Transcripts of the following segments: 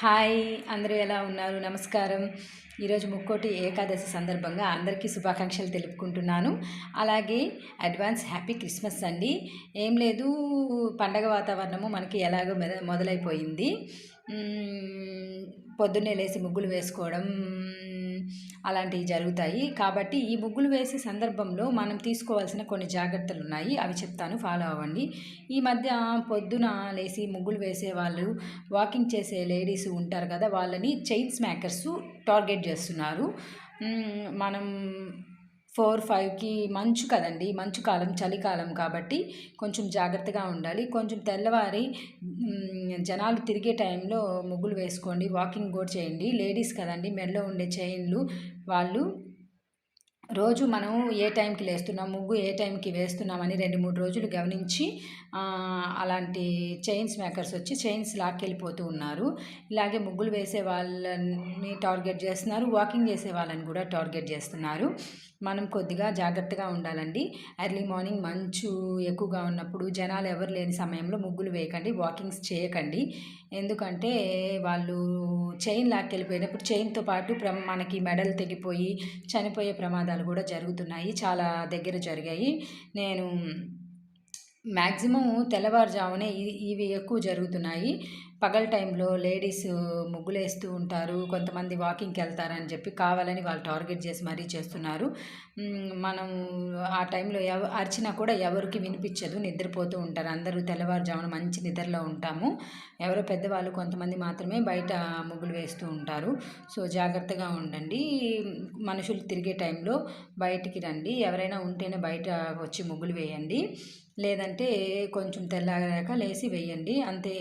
Hi అందరూ ఎలా ఉన్నారు? నమస్కారం. ఈరోజు ముక్కోటి ఏకాదశి సందర్భంగా అందరికీ శుభాకాంక్షలు తెలుపుకుంటున్నాను. అలాగే అడ్వాన్స్ హ్యాపీ క్రిస్మస్ అండి. ఏం లేదు పండగ వాతావరణము మనకి ఎలాగో మొదలైపోయింది. పొద్దున్నే లేచి ముగ్గులు వేసుకోవడం అలాంటివి జరుగుతాయి. కాబట్టి ఈ ముగ్గులు వేసే సందర్భంలో మనం తీసుకోవాల్సిన కొన్ని జాగ్రత్తలు ఉన్నాయి. అవి చెప్తాను ఫాలో అవ్వండి. ఈ మధ్య పొద్దున లేచి ముగ్గులు వేసే వాళ్ళు వాకింగ్ చేసే లేడీస్ ఉంటారు కదా వాళ్ళని చైన్ స్మాకర్స్ టార్గెట్ చేస్తున్నారు. మనం ఫోర్ ఫైవ్కి మంచు కదండి. మంచు కాలం చలికాలం కాబట్టి కొంచెం జాగ్రత్తగా ఉండాలి. కొంచెం తెల్లవారి జనాలు తిరిగే టైంలో ముగ్గులు వేసుకోండి. వాకింగ్ కూడా చేయండి. లేడీస్ కదండి మెడలో ఉండే చైన్లు వాళ్ళు రోజు మనం ఏ టైంకి లేస్తున్నాం ముగ్గు ఏ టైంకి వేస్తున్నామని రెండు మూడు రోజులు గమనించి అలాంటి చైన్స్ మేకర్స్ వచ్చి చైన్స్ లాక్కెళ్ళిపోతూ ఉన్నారు. ఇలాగే ముగ్గులు వేసే వాళ్ళని టార్గెట్ చేస్తున్నారు వాకింగ్ చేసే వాళ్ళని కూడా టార్గెట్ చేస్తున్నారు. మనం కొద్దిగా జాగ్రత్తగా ఉండాలండి. ఎర్లీ మార్నింగ్ మంచు ఎక్కువగా ఉన్నప్పుడు జనాలు ఎవరు లేని సమయంలో ముగ్గులు వేయకండి వాకింగ్స్ చేయకండి. ఎందుకంటే వాళ్ళు చైన్ లాక్కెళ్ళిపోయినప్పుడు చైన్తో పాటు ప్ర మనకి మెడలు తెగిపోయి చనిపోయే ప్రమాదాలు కూడా జరుగుతున్నాయి చాలా దగ్గర జరిగాయి. నేను మ్యాక్సిమం తెల్లవారుజామునే ఇవి ఎక్కువ జరుగుతున్నాయి. పగల టైంలో లేడీస్ ముగ్గులేస్తూ ఉంటారు కొంతమంది వాకింగ్కి వెళ్తారని చెప్పి కావాలని వాళ్ళు టార్గెట్ చేసి మరీ చేస్తున్నారు. మనం ఆ టైంలో ఎవ అరిచినా కూడా ఎవరికి వినిపించదు నిద్రపోతూ ఉంటారు. అందరూ తెల్లవారుజామున మంచి నిద్రలో ఉంటాము. ఎవరో పెద్దవాళ్ళు కొంతమంది మాత్రమే బయట ముగ్గులు వేస్తూ ఉంటారు. సో జాగ్రత్తగా ఉండండి. మనుషులు తిరిగే టైంలో బయటికి రండి. ఎవరైనా ఉంటేనే బయట వచ్చి ముగ్గులు వేయండి. లేదంటే కొంచెం తెల్లారాక లేచి వేయండి. అంతే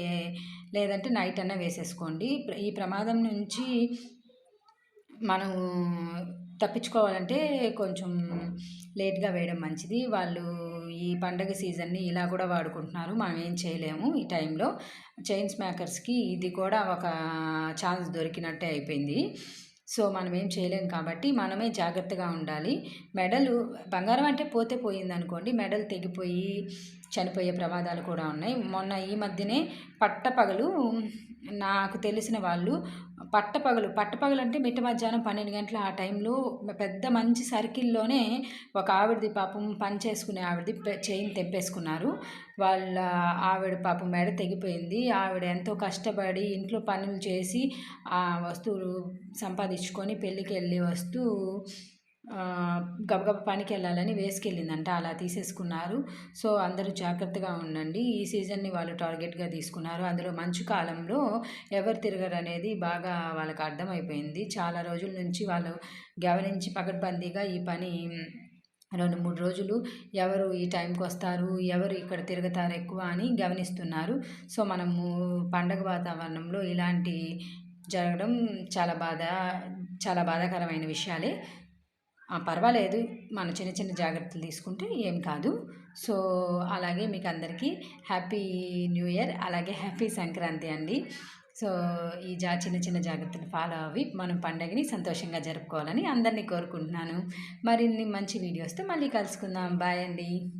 లేదంటే నైట్ అన్నా వేసేసుకోండి. ఈ ప్రమాదం నుంచి మనం తప్పించుకోవాలంటే కొంచెం లేట్గా వేయడం మంచిది. వాళ్ళు ఈ పండగ సీజన్ని ఇలా కూడా వాడుకుంటున్నారు. మనం ఏం చేయలేము ఈ టైంలో. చైన్స్ మేకర్స్కి ఇది కూడా ఒక ఛాన్స్ దొరికినట్టే అయిపోయింది. సో మనం ఏం చేయలేం కాబట్టి మనమే జాగ్రత్తగా ఉండాలి. మెడలు బంగారం అంటే పోతే పోయింది అనుకోండి మెడలు తెగిపోయి చనిపోయే ప్రమాదాలు కూడా ఉన్నాయి. మొన్న ఈ మధ్యనే పట్టపగలు నాకు తెలిసిన వాళ్ళు పట్టపగలు పట్టపగలు అంటే మిట్ట మధ్యాహ్నం పన్నెండు గంటల ఆ టైంలో పెద్ద మంచి సర్కిల్లోనే ఒక ఆవిడది పాపం పని చేసుకునే ఆవిడది పె- చైన్ తెంపేసుకున్నారు. వాళ్ళ ఆవిడ పాపం మెడ తెగిపోయింది. ఆవిడ ఎంతో కష్టపడి ఇంట్లో పనులు చేసి ఆ వస్తువులు సంపాదించుకొని పెళ్ళికి వెళ్ళి వస్తూ గబగబ పనికి వెళ్ళాలని వేసుకెళ్ళిందంట. అలా తీసేసుకున్నారు. సో అందరూ జాగ్రత్తగా ఉండండి. ఈ సీజన్ని వాళ్ళు టార్గెట్గా తీసుకున్నారు. అందులో మంచు కాలంలో ఎవరు తిరగరు అనేది బాగా వాళ్ళకి అర్థమైపోయింది. చాలా రోజుల నుంచి వాళ్ళు గమనించి పకడ్బందీగా ఈ పని రెండు మూడు రోజులు ఎవరు ఈ టైంకి వస్తారు ఎవరు ఇక్కడ తిరుగుతారు ఎక్కువ అని గమనిస్తున్నారు. సో మనము పండగ వాతావరణంలో ఇలాంటి జరగడం చాలా బాధ చాలా బాధాకరమైన విషయాలే. పర్వాలేదు. మన చిన్న చిన్న జాగ్రత్తలు తీసుకుంటే ఏం కాదు. సో అలాగే మీకు అందరికీ హ్యాపీ న్యూ ఇయర్ అలాగే హ్యాపీ సంక్రాంతి అండి. సో ఈ జా చిన్న చిన్న జాగ్రత్తలు ఫాలో అవి మనం పండగని సంతోషంగా జరుపుకోవాలని అందరినీ కోరుకుంటున్నాను. మరిన్ని మంచి వీడియోస్తో మళ్ళీ కలుసుకుందాం. బాయ్ అండి.